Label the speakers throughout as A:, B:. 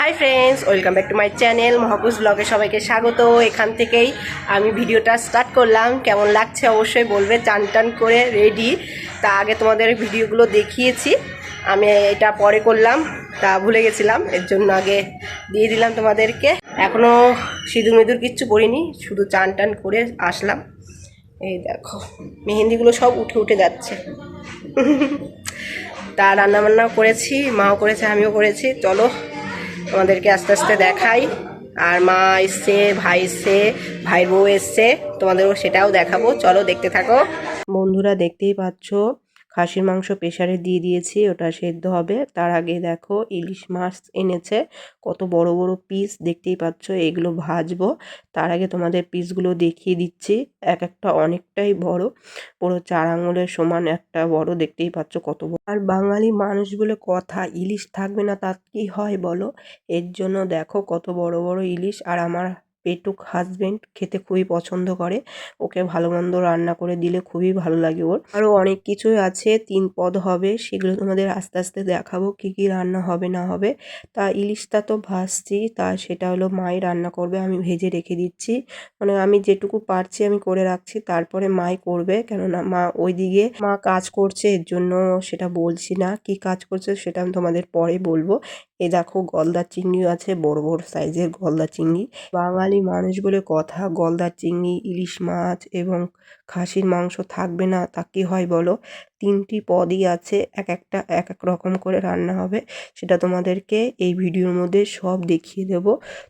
A: Hi friends welcome back to my channel মহাপুজ ব্লগে সবাইকে স্বাগত। এখান থেকেই আমি ভিডিওটা স্টার্ট করলাম। কেমন লাগছে অবশ্যই বলবে চান টান করে রেডি তা আগে তোমাদের ভিডিওগুলো দেখিয়েছি। আমি এটা পরে করলাম, তা ভুলে গেছিলাম, এর জন্য আগে দিয়ে দিলাম তোমাদেরকে। এখনও সিঁদুর মিদুর কিচ্ছু করিনি শুধু চান টান করে আসলাম। এই দেখো, মেহেন্দিগুলো সব উঠে উঠে যাচ্ছে। তা রান্নাবান্না করেছি, মাও করেছে, আমিও করেছি। চলো তোমাদেরকে আস্তে আস্তে দেখাই। আর মা এসছে, ভাই এসছে ভাই বউ এসছে। তোমাদেরও সেটাও দেখাবো। চলো দেখতে থাকো। বন্ধুরা দেখতেই পাচ্ছ খাসির মাংস প্রেশারে দিয়ে দিয়েছি, ওটা সেদ্ধ হবে। তার আগে দেখো ইলিশ মাছ এনেছে, কত বড় বড় পিস দেখতেই পাচ্ছ এগুলো ভাজবো। তার আগে তোমাদের পিসগুলো দেখিয়ে দিচ্ছি এক একটা অনেকটাই বড়, পুরো চার আঙুলের সমান একটা বড়, দেখতেই পাচ্ছ কত বড়। আর বাঙালি মানুষ বলে কথা, ইলিশ থাকবে না, তার কি হয় বলো? এর জন্য দেখো কত বড় বড় ইলিশ, আর আমার পেটুক হাজবেন্ড খেতে খুবই পছন্দ করে। ওকে ভালো মন্দ রান্না করে দিলে খুবই ভালো লাগে ওর। আরও অনেক কিছুই আছে, তিন পদ হবে, সেগুলো তোমাদের আস্তে আস্তে দেখাবো কি কি রান্না হবে, না হবে। তা ইলিশটা তো ভাজছি, তা সেটা হলো মাই রান্না করবে, আমি ভেজে রেখে দিচ্ছি। মানে আমি যেটুকু পারছি আমি করে রাখছি, তারপরে মাই করবে, কেননা মা ওইদিকে, মা কাজ করছে, এর জন্য সেটা বলছি না। কি কাজ করছে সেটা আমি তোমাদের পরে বলব। এ দেখো গলদা চিংড়ি আছে, বড় বড় সাইজের গলদা চিংড়ি। বাঙালি মানুষ বলে কথা, গলদা চিংড়ি, ইলিশ মাছ এবং খাসির মাংস থাকবে না, তা কি হয় বলো? তিনটি পদই আছে, এক একটা, এক এক রকম করে রান্না হবে। সেটা তোমাদেরকে এই ভিডিওর মধ্যে সব দেখিয়ে দেব।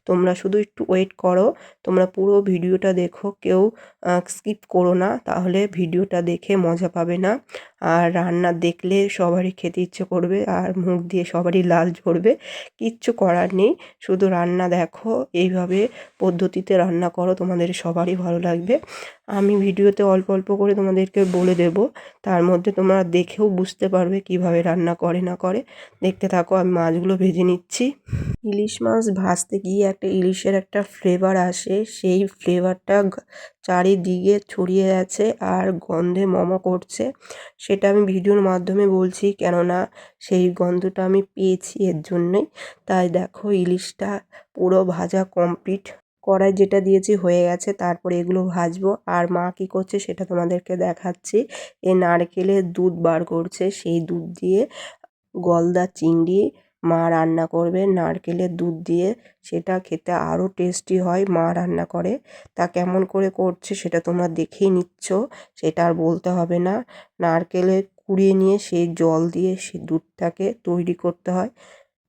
A: তোমরা শুধু একটু ওয়েট করো, তোমরা পুরো ভিডিওটা দেখো, কেউ স্কিপ করো না, তাহলে ভিডিওটা দেখে মজা পাবে না। আর রান্না দেখলে সবারই খেতে ইচ্ছে করবে, আর মুখ দিয়ে সবারই লাল ঝরবে, কিচ্ছু করার নেই। শুধু রান্না দেখো, এইভাবে পদ্ধতিতে রান্না করো, তোমাদের সবারই ভালো লাগবে। আমি ভিডিওতে অল্প অল্প করে তোমাদেরকে বলে দেব, তার মধ্যে তোমরা দেখেও বুঝতে পারবে কীভাবে রান্না করে না করে। দেখতে থাকো, আমি মাছগুলো ভেজে নিচ্ছি। ইলিশ মাছ ভাজতে গিয়ে একটা ইলিশের একটা ফ্লেভার আসে। সেই ফ্লেভারটা চারিদিকে ছড়িয়ে আছে আর গন্ধে মমো করছে। সেটা আমি ভিডিওর মাধ্যমে বলছি, কেননা সেই গন্ধটা আমি পেয়েছি এর জন্যই। তাই দেখো, ইলিশটা পুরো ভাজা কমপ্লিট কড়াই যেটা দিয়েছি হয়ে গেছে, তারপরে এগুলো ভাজবো। আর মা কী করছে সেটা তোমাদেরকে দেখাচ্ছি। এ নারকেলের দুধ বার করছে, সেই দুধ দিয়ে গলদা চিংড়ি মা রান্না করবে। নারকেলের দুধ দিয়ে সেটা খেতে আরও টেস্টি হয়, মা রান্না করে। তা কেমন করে করছে সেটা তোমরা দেখেই নিচ্ছ, সেটা আর বলতে হবে না। নারকেলে কুড়িয়ে নিয়ে সেই জল দিয়ে সেই দুধটাকে তৈরি করতে হয়।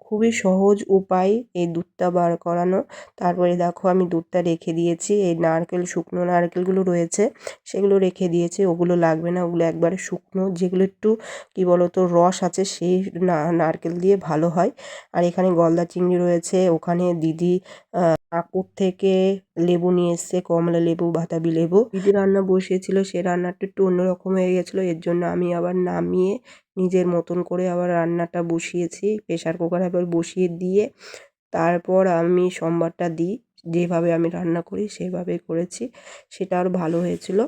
A: খুবই সহজ উপায় এই দুধটা বার করানো। তারপরে দেখো আমি দুধটা রেখে দিয়েছি। এই নারকেল, শুকনো নারকেলগুলো রয়েছে, সেগুলো রেখে দিয়েছি। ওগুলো লাগবে না, ওগুলো একবারে শুকনো। যেগুলো একটু, কি বলতো, রস আছে, সেই না, নারকেল দিয়ে ভালো হয়। আর এখানে গলদা চিংড়ি রয়েছে, ওখানে দিদি কাকুর থেকে লেবু নিয়ে এসছে, কমলা লেবু, বাতাবি লেবু। দিদি রান্না বসিয়েছিল, সে রান্নাটা একটু অন্যরকম হয়ে গেছিল, এর জন্য আমি আবার নামিয়ে নিজের মতন করে আবার রান্নাটা বসিয়েছি। প্রেশার কুকার আবার বসিয়ে দিয়ে তারপর আমি সোমবারটা দিই, যেভাবে আমি রান্না করি সেভাবে করেছি, সেটা আরও ভালো হয়েছিল।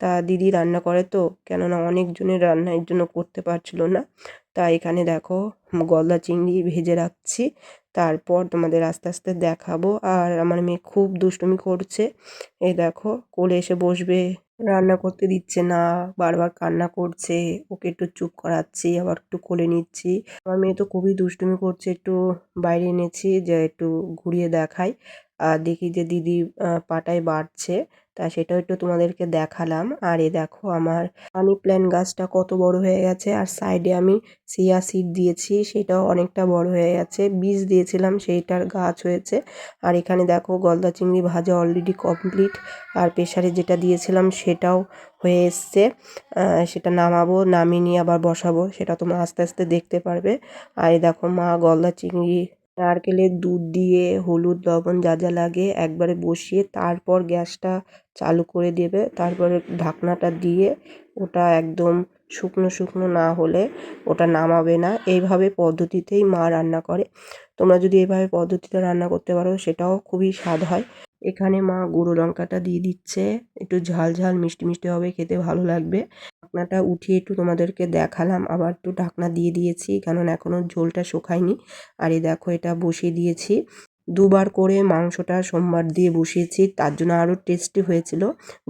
A: তা দিদি রান্না করে তো, কেননা অনেকজনের রান্না এর জন্য করতে পারছিল না। তা এখানে দেখো, গলদা চিংড়ি ভেজে রাখছি, তারপর তোমাদের আস্তে আস্তে দেখাবো। আর আমার মেয়ে খুব দুষ্টুমি করছে। এই দেখো, কোলে এসে বসবে। রান্না করতে দিচ্ছে না, বারবার কান্না করছে, ওকে একটু চুপ করাচ্ছি, আবার একটু কোলে নিচ্ছি। আমার মেয়ে তো খুবই দুষ্টুমি করছে, একটু বাইরে এনেছি, যে একটু ঘুরিয়ে দেখাই। আর দেখি যে দিদি পাটায় বাড়ছে তা সেটাও একটু তোমাদেরকে দেখালাম। আর এ দেখো আমার মানি প্ল্যান্ট গাছটা কত বড় হয়ে গেছে। আর সাইডে আমি সিয়া সিড দিয়েছি, সেটাও অনেকটা বড় হয়ে গেছে। বীজ দিয়েছিলাম, সেইটার গাছ হয়েছে। আর এখানে দেখো গলদা চিংড়ি ভাজা অলরেডি কমপ্লিট আর প্রেশারে যেটা দিয়েছিলাম, সেটাও হয়ে এসছে। সেটা নামাবো, নামিয়ে নিয়ে আবার বসাবো, সেটা তোমরা আস্তে আস্তে দেখতে পারবে। আর দেখো মা গলদা চিংড়ি নারকেলের দুধ দিয়ে হলুদ, লবণ যা যা লাগে একবারে বসিয়ে তারপর গ্যাসটা চালু করে দেবে। তারপরে ঢাকনাটা দিয়ে ওটা একদম শুকনো শুকনো না হলে ওটা নামাবে না। এইভাবে পদ্ধতিতেই মা রান্না করে। তোমরা যদি এভাবে পদ্ধতিতে রান্না করতে পারো সেটাও খুবই স্বাদ হয়। এখানে মা গুঁড়ো লঙ্কাটা দিয়ে দিচ্ছে। একটু ঝাল ঝাল, মিষ্টি মিষ্টি হবে, খেতে ভালো লাগবে। ঢাকনাটা উঠিয়ে একটু তোমাদেরকে দেখালাম। আবার একটু ঢাকনা দিয়ে দিয়েছি কারণ এখনও ঝোলটা শুকায়নি। আর এই দেখো, এটা বসিয়ে দিয়েছি। দুবার করে মাংসটা সোমবার দিয়ে বসিয়েছি, তার জন্য আরও টেস্টি হয়েছিল।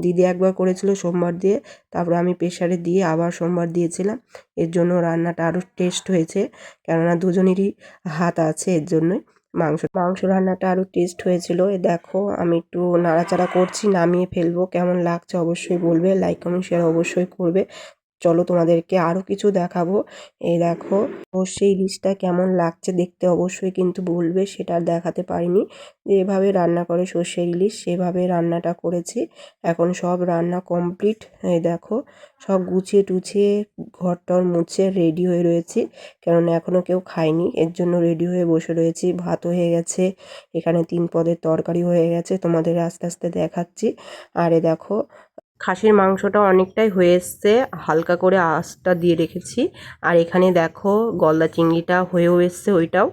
A: দিদি একবার করেছিল সোমবার দিয়ে, তারপর আমি প্রেশারে দিয়ে আবার সোমবার দিয়েছিলাম। এর জন্য রান্নাটা আরও টেস্ট হয়েছে, কেননা দুজনেরই হাত আছে এর জন্যই। মাংস মাংস রান্নাটা আরও টেস্ট হয়েছিল। এ দেখো, আমি একটু নাড়াচাড়া করছি, নামিয়ে ফেলব, কেমন লাগছে অবশ্যই বলবে লাইক কমেন্ট শেয়ার অবশ্যই করবে। চলো তোমাদেরকে আরও কিছু দেখাবো। এই দেখো অবশ্যই ইলিশটা কেমন লাগছে দেখতে অবশ্যই কিন্তু বলবে, সেটা দেখাতে পারিনি। যেভাবে রান্না করে সর্ষের ইলিশ, সেভাবে রান্নাটা করেছি। এখন সব রান্না কমপ্লিট এই দেখো, সব গুছিয়ে টুছিয়ে ঘরটর মুছে রেডি হয়ে রয়েছি। কেননা এখনও কেউ খায়নি, এর জন্য রেডি হয়ে বসে রয়েছি। ভাত হয়ে গেছে, এখানে তিন পদের তরকারি হয়ে গেছে, তোমাদের আস্তে আস্তে দেখাচ্ছি। আরে দেখো খাসির মাংসটা অনেকটাই হয়ে এসছে। হালকা করে আঁচটা দিয়ে রেখেছি। আর এখানে দেখো গলদা চিংড়িটা হয়েও এসছে ওইটাও।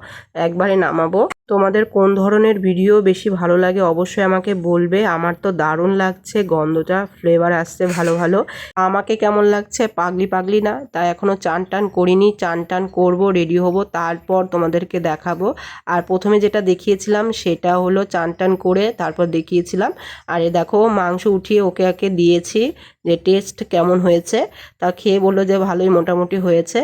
A: একবারে নামাবো। তোমাদের কোন ধরনের ভিডিও বেশি ভালো লাগে অবশ্যই আমাকে বলবে। আমার তো দারুণ লাগছে, গন্ধটা ফ্লেভার আসছে ভালো ভালো। আমাকে কেমন লাগছে? পাগলি পাগলি না। তাই এখনও চান, টান করিনি। চান, টান করব রেডি হব, তারপর তোমাদেরকে দেখাবো। আর প্রথমে যেটা দেখিয়েছিলাম সেটা হলো চান, টান করে তারপর দেখিয়েছিলাম। আর এ দেখো, মাংস উঠিয়ে ওকে একে দিয়েছি যে টেস্ট কেমন হয়েছে। তা খেয়ে বলল যে ভালোই মোটামুটি হয়েছে।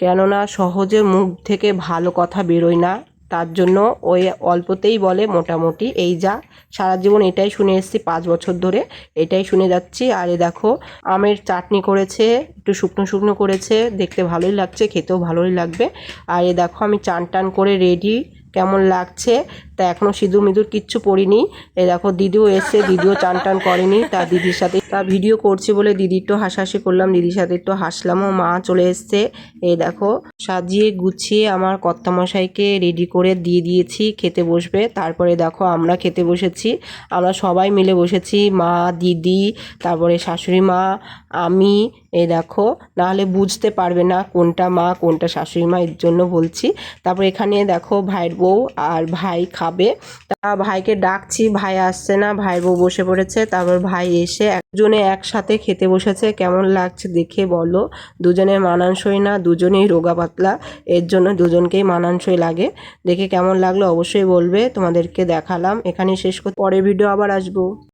A: কেননা সহজে মুখ থেকে ভালো কথা বেরোয় না। তার জন্য ওই অল্পতেই বলে মোটামুটি, এই যা, সারা জীবন এটাই শুনে এসেছি পাঁচ বছর ধরে, এটাই শুনে যাচ্ছি। আর এ দেখো, আমের চাটনি করেছে, একটু শুকনো শুকনো করেছে, দেখতে ভালোই লাগছে, খেতেও ভালোই লাগবে। আর এ দেখো, আমি চান টান করে রেডি কেমন লাগছে? তা এখনও সিঁদুর মিঁদুর কিচ্ছু পরিনি এ দেখো, দিদিও এসছে, দিদিও চান টান করেনি, তা দিদির সাথে তা ভিডিও করছে বলে দিদির তো হাসাহাসি করলাম, দিদির সাথে একটু হাসলামও মা চলে এসছে। এই দেখো, সাজিয়ে গুছিয়ে আমার কর্তামশাইকে রেডি করে দিয়ে দিয়েছি, খেতে বসবে। তারপরে দেখো, আমরা খেতে বসেছি। আমরা সবাই মিলে বসেছি, মা, দিদি, তারপরে শাশুড়ি মা, আমি, এই দেখো, নাহলে বুঝতে পারবে না কোনটা মা, কোনটা শাশুড়ি মা, এর জন্য বলছি। তারপর এখানে দেখো, ভাইয়ের বউ আর ভাই খাবে। তা ভাইকে ডাকছি, ভাই আসছে না ভাই বউ বসে পড়েছে। তারপর ভাই এসে একজনে একসাথে খেতে বসেছে। কেমন লাগছে দেখে বলো। দুজনে মানানসই না, দুজনেই রোগা পাতলা। এর জন্য দুজনকেই মানানসই লাগে। দেখে কেমন লাগল অবশ্যই বলবে। তোমাদেরকে দেখালাম। এখানে শেষ করতে পরে ভিডিও আবার আসব।